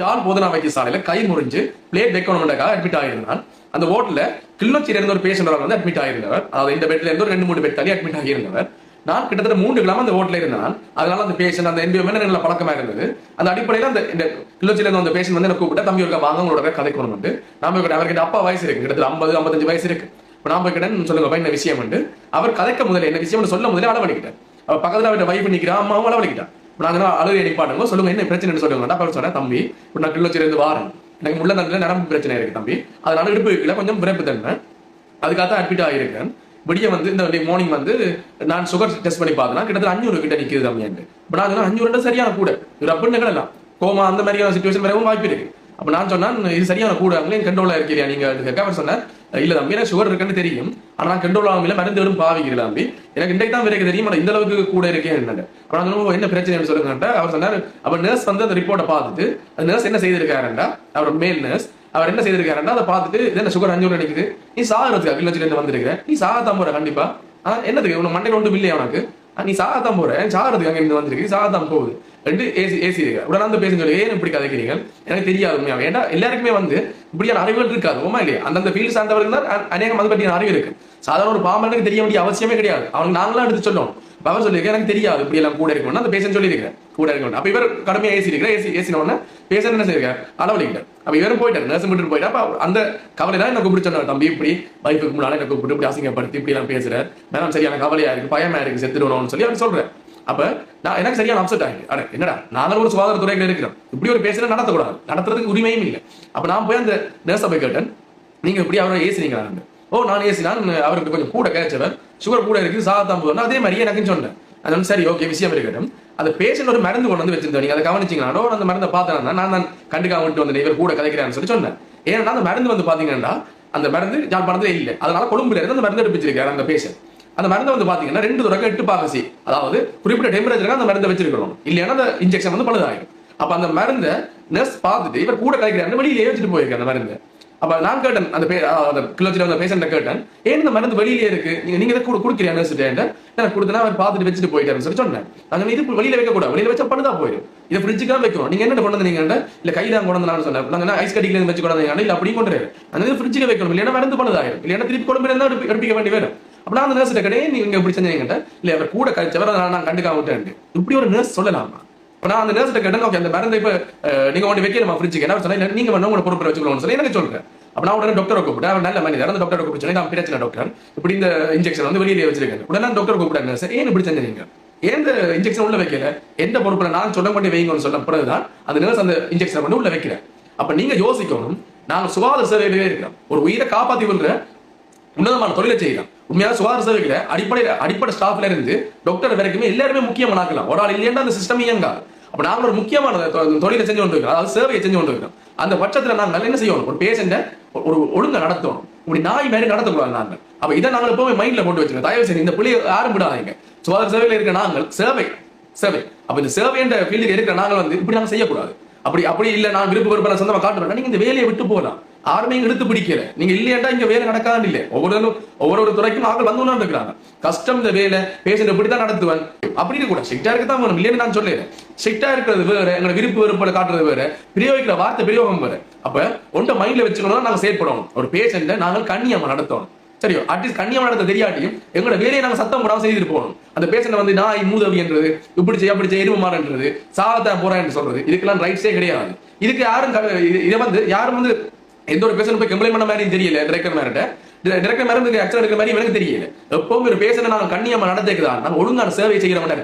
John போதனா வைத்தியசாலையில கை முறிஞ்சு plate வைக்கணும்ன்றக்காக admit ஆகியிருந்தான் அந்த ஓட்டுல கிளிநொச்சியில இருந்த ஒரு பேஷண்ட் வந்து அட்மிட் ஆகியிருந்தவர். அதாவது இந்த பெட்ல இருந்து ஒரு ரெண்டு மூணு பெட் தள்ளி அட்மிட் ஆகியிருந்தவர். நான் கிட்டத்தட்ட மூன்று கிழமை அந்த ஓட்டில் இருந்தான் அதனால அந்த பேஷண்ட் அந்த என்வியோமெண்ட் நல்ல பழக்கமா இருந்தது? அந்த அடிப்படையில் அந்த இந்த கிளிநொச்சியில இருந்த அந்த பேஷண்ட் வந்து எனக்கு கூப்பிட்டு தம்பி இருக்க வாங்க உங்களோட கதைக்கணும் வந்து நாம போய் அப்பா வயசு இருக்கு கிட்டத்தட்ட ஐம்பது ஐம்பத்தஞ்சு வயசு இருக்கு. இப்போ நாம கிட்ட சொல்லுங்க என்ன விஷயம்? வந்து அவர் கதைக்க முதல்ல என்ன விஷயம் சொல்ல முதல்ல அளவடிக்கிட்டேன் அவர் பக்கத்துல அவர்கிட்ட வைஃப் பண்ணிக்கிறான் அம்மாவும் அளவடிக்கிட்டான் நாங்கள் நாங்க அழுகை நிப்பாட்டுங்க சொல்லுங்க என்ன பிரச்சனைன்னு சொல்லுங்க. அப்ப சொன்னேன் தம்பி இப்போ நான் கிளிநொச்சியில வாரேன். எனக்கு முள்ள நல்ல நரம்பு பிரச்சனை இருக்கு தம்பி. அதனால இடுப்பு வைக்கல கொஞ்சம் பிறப்பு தண்ணேன் அதுக்காக தான் அட்மிட் ஆகியிருக்கேன் விடிய வந்து இந்த மார்னிங் வந்து நான் சுகர் டெஸ்ட் பண்ணி பார்த்தேன்னா கிட்டத்தட்ட அஞ்சூறு கிட்ட நிக்குது தம்பியாண்டு இப்போ நான் சொன்னேன் அஞ்சூறு சரியான கூட. ஒரு அப்படின்னு நிகழலாம் கோமா அந்த மாதிரியான சுச்சுவேஷன் வரவும் வாய்ப்பு இருக்கு. அப்போ நான் சொன்னேன் இது சரியான கூட அவங்களே கண்ட்ரோலா இருக்கிறியா நீங்க? அவர் சொன்னார் இல்ல தம்பி எனக்கு சுகர் இருக்குன்னு தெரியும். ஆனா நான் கண்ட்ரோல் ஆகாமல் மருந்து வெறும் பாவிக்கிறேன் தம்பி. எனக்கு இன்றைக்கு தான் வரைக்கும் தெரியும் ஆனா இந்த அளவுக்கு கூட இருக்கேன் என்ன அப்ப நான் என்ன பிரச்சனை? சொல்லுங்க அவர் சொன்னார் அவர் நர்ஸ் வந்து அந்த ரிப்போர்ட்டை பார்த்துட்டு அந்த நர்ஸ் என்ன செய்திருக்காருண்டா அவர் மேல் நர்ஸ் அவர் என்ன செய்திருக்காருன்னா அதை பார்த்துட்டு என்ன சுகர் அஞ்சூறு நினைக்குது? நீ சாகிறதுக்கு அகிலச்சில இருந்து வந்திருக்கிற? நீ சாகத்தான் போற கண்டிப்பா. ஆ, என்னதுக்கு உனக்கு மண்டையில் ஒன்றும் இல்லையா உனக்கு? நீ சாகத்தான் போற சாகிறதுக்கு அங்க இருந்து வந்திருக்கு. சாகத்தான் போகுது ரெண்டு ஏசி ஏசி இருக்க. உடனே அந்த பேசுங்க ஏன் இப்படி கதைக்கிறீங்க எனக்கு தெரியாது உண்மையாக ஏன்னா எல்லாருக்குமே வந்து இப்படியான அறிவுகள் இருக்காது. உமா இல்லையா? அந்தந்த ஃபீல்டு சார்ந்தவர்கள் தான் அநேகம் அது பற்றியான அறிவு இருக்கு. சாதாரண ஒரு பாம்பனுக்கு தெரிய வேண்டிய அவசியமே கிடையாது. அவனுக்கு நாங்களாம் எடுத்து சொல்லணும். அவர் சொல்லியிருக்க எனக்கு தெரியாது இப்படி எல்லாம் கூட இருக்கணும் அந்த பேஷன் சொல்லியிருக்கேன் கூட இருக்கணும் அப்ப இவர் கடுமையா ஏசி இருக்கிற ஏசி ஏசின உடனே பேஷன் என்ன செய்யிருக்காரு அளவலிக்கிட்டார் அப்ப இவரும் போயிட்டார் நர்ஸ் விட்டு போயிட்டா அப்ப அந்த கவலை தான் என்ன கூப்பிட்டு சொன்னார் தம்பி இப்படி வைஃபுக்கு முன்னால என்ன கூப்பிட்டு இப்படி அசிங்கப்படுத்தி இப்படி எல்லாம் பேசுறார். மேடம் சரியான கவலையா இருக்கு பயமா இருக்கு செத்துடணும்னு சொல்லி அவர் சொல்றேன் அப்ப நான் எனக்கு சரியான அப்செட் ஆகி அட என்னடா நாங்களும் ஒரு சுகாதார துறையில இருக்கிறோம். இப்படி ஒரு பேசுற நடத்தக்கூடாது. நடத்துறதுக்கு உரிமையும் இல்லை. அப்ப நான் போய் அந்த நர்ஸை போய் கேட்டேன் நீங்க இப்படி அவரை ஏசுனீங்க ஓ நான் ஏசினான் அவருக்கு கொஞ்சம் கூட கிடைச்சவர் சுகர் கூட இருக்கு சாதத்தான் போதும் அதே மாதிரியே எனக்குன்னு சொன்னேன். அது வந்து சரி ஓகே விஷயம் இருக்கட்டும். அந்த பேஷண்ட் ஒரு மருந்து கொண்டு வந்து வச்சிருந்தோம். நீங்க அதை கவனிச்சீங்களா? அந்த மருந்தை பார்த்தேன் நான் தான் கண்டுக்காம வந்துட்டு வந்தேன் இவர் கூட கதைக்கிறான்னு சொல்லி சொன்னேன். ஏன்னா அந்த மருந்து வந்து பாத்தீங்கன்னா அந்த மருந்து யாழ்ப்பாணத்துல இல்லை. அதனால கொழும்புல இருந்து அந்த மருந்து எடுப்பிச்சிருக்காரு அந்த பேஷண்ட் அந்த மருந்தை வந்து பாத்தீங்கன்னா ரெண்டு தடவை எட்டு பாகசி. அதாவது குறிப்பிட்ட டெம்பரேச்சருக்கு அந்த மருந்தை வச்சிருக்கணும் இல்லைன்னா அந்த இன்ஜெக்ஷன் வந்து பழுதாயிடும். அப்ப அந்த மருந்தை நர்ஸ் பார்த்துட்டு இவர் கூட கலைக்கிறாரு வெளியிலேயே வச்சுட்டு போயிருக்காரு அந்த மருந்து. அப்ப நான் கேட்டேன் அந்த பே அந்த கிலோச்சில அந்த பேஷண்ட கேட்டேன் ஏன் இந்த மருந்து வெளியிலே இருக்கு? நீங்க நீங்க இதை கூட குடுக்கிறீங்க நர்ஸ்ட்டு எனக்கு கொடுத்தனா அவர் பார்த்துட்டு வச்சுட்டு போயிட்டாருன்னு சொல்லி சொன்னேன். நான் இது வெளியில வைக்க கூடாது. வெளியில வச்சா பழுதா போயிடும். இதை ஃப்ரிட்ஜுக்கு வைக்கணும். நீங்க என்ன கொண்டு வந்தீங்க? இல்ல கையில தான் கொண்டு வந்து சொன்னேன். நாங்க ஐஸ் கட்டிக்கல வச்சு கொண்டு வந்தீங்க இல்ல அப்படியும் கொண்டு அந்த இது ஃப்ரிட்ஜுக்கு வைக்கணும். இல்லைன்னா மருந்து பண்ணதாயிரும். இல்லைன்னா திருப்பி கொண்டு போய் இருந்தா எடுப்பிக்க வேண்டி வேணும் அப்படின்னா அந்த நர்ஸ் கிடையாது நீங்க இப்படி செஞ்சீங்க? இல்ல அவர் கூட கழிச்சவர் நான் கண்டுக்காம விட்டேன். இப்படி ஒரு நர்ஸ் சொல்லலாமா? நான் அந்த நர்ஸ்ட்ட கேட்டேன் ஓகே அந்த மருந்தை இப்போ நீங்க ஒன்று வைக்கணுமா ஃப்ரிட்ஜுக்கு என்ன சொன்னா நீங்க வேணும் உங்களை பொறுப்பில் வச்சுக்கணும்னு சொல்லி எனக்கு சொல்றேன். அப்ப நான் உடனே டாக்டரை கூப்பிட்டேன். அவர் நல்ல மனிதர். அந்த டாக்டரை கூப்பிட்டு சொன்னேன் நான் பிரச்சனை டாக்டர் இப்படி இந்த இன்ஜெக்ஷன் வந்து வெளியிலே வச்சிருக்கேன் உடனே டாக்டர் கூப்பிட்டாங்க சார் ஏன் இப்படி செஞ்சீங்க ஏன் இந்த இன்ஜெக்ஷன் உள்ள வைக்கல? எந்த பொறுப்புல நான் சொல்ல கொண்டு வைங்கன்னு சொல்ல பிறகுதான் அந்த நர்ஸ் அந்த இன்ஜெக்ஷன் வந்து உள்ள வைக்கிறேன் அப்ப நீங்க யோசிக்கணும் நாங்க சுகாதார சேவையிலே இருக்கிறோம் ஒரு உயிரை காப்பாத்தி விடுற உன்னதமான தொழிலை செய்யலாம் உண்மையாக சுகாதார சேவைகளை அடிப்படை அடிப்படை ஸ்டாஃப்ல இருந்து டாக்டர் வரைக்குமே எல்லாருமே முக்கியமானாக்கலாம். ஒரு ஆள் இல்லைன்னா அந்த சிஸ்டம் இயங்காது. அப்ப நாங்க ஒரு முக்கியமான தொழிலை செஞ்சு கொண்டு இருக்கிறோம் அதாவது சேவையை செஞ்சு கொண்டு இருக்கிறோம் அந்த பட்சத்துல நாங்கள் என்ன செய்யணும்? ஒரு பேஷண்ட ஒரு ஒழுங்கை நடத்தணும். இப்படி நாய் மாதிரி நடத்தக்கூடாது நாங்கள். அப்ப இதை நாங்கள் எப்பவுமே மைண்ட்ல போட்டு வச்சுக்கோங்க தயவு செய்து இந்த புள்ளியை யாரும் விடாதீங்க. சுகாதார சேவையில இருக்க நாங்கள் சேவை சேவை. அப்ப இந்த சேவை என்ற ஃபீல்டுக்கு இருக்கிற நாங்கள் வந்து இப்படி நாங்கள் செய்யக்கூடாது. அப்படி அப்படி இல்ல நான் விருப்ப விருப்பம் சொந்தமாக சொந்தமா காட்டுறேன் நீங்க இந்த வேலையை விட்டு போகலாம். யாருமே எடுத்து இழுத்து பிடிக்கல. நீங்க இல்லையாண்டா இங்க வேலை நடக்காதுன்னு இல்ல. ஒவ்வொரு ஒவ்வொரு துறைக்கும் ஆக்கள் வந்து இருக்கிறாங்க. கஷ்டம் இந்த வேலை பேஷண்ட் இப்படித்தான் நடத்துவேன். அப்படின்னு கூட ஸ்ட்ரிக்டா இருக்க தான் வேணும். இல்லைன்னு நான் சொல்லுறேன் ஸ்ட்ரிக்டா இருக்கிறது வேற எங்களை விருப்பு வெறுப்பில் காட்டுறது வேற. பிரயோகிக்கிற வார்த்தை பிரயோகம் வேற. அப்ப ஒன்றை மைண்ட்ல வச்சுக்கணும் நாங்க செயற்படணும். ஒரு பேஷண்ட நாங்கள் கண்ணியமா நடத்தணும். சரியோ அட்லீஸ்ட் கண்ணியமா நடத்த தெரியாட்டியும் எங்களோட வேலையை நாங்க சத்தம் போடாம செய்துட்டு போகணும். அந்த பேஷண்ட் வந்து நாய் மூதவி என்றது இப்படி செய்ய அப்படி செய்ய எருமை மாறன்றது சாகத்தான் சொல்றது. இதுக்கெல்லாம் ரைட்ஸே கிடையாது. இதுக்கு யாரும் இது- இதை வந்து யாரும் வந்து எந்த ஒரு பேஷண்ட் போய் கம்ப்ளைண்ட் பண்ண மாதிரி தெரியல டிரெக்டர் மேரிட்ட. டிரெக்டர் மேரம் ஆக்சன் எடுக்கிற மாதிரி எனக்கு தெரியல. எப்பவும் ஒரு பேஷண்ட் நான் கண்ணியமா நடந்துக்குதான் நான் ஒழுங்கான சேவை செய்யற மாதிரி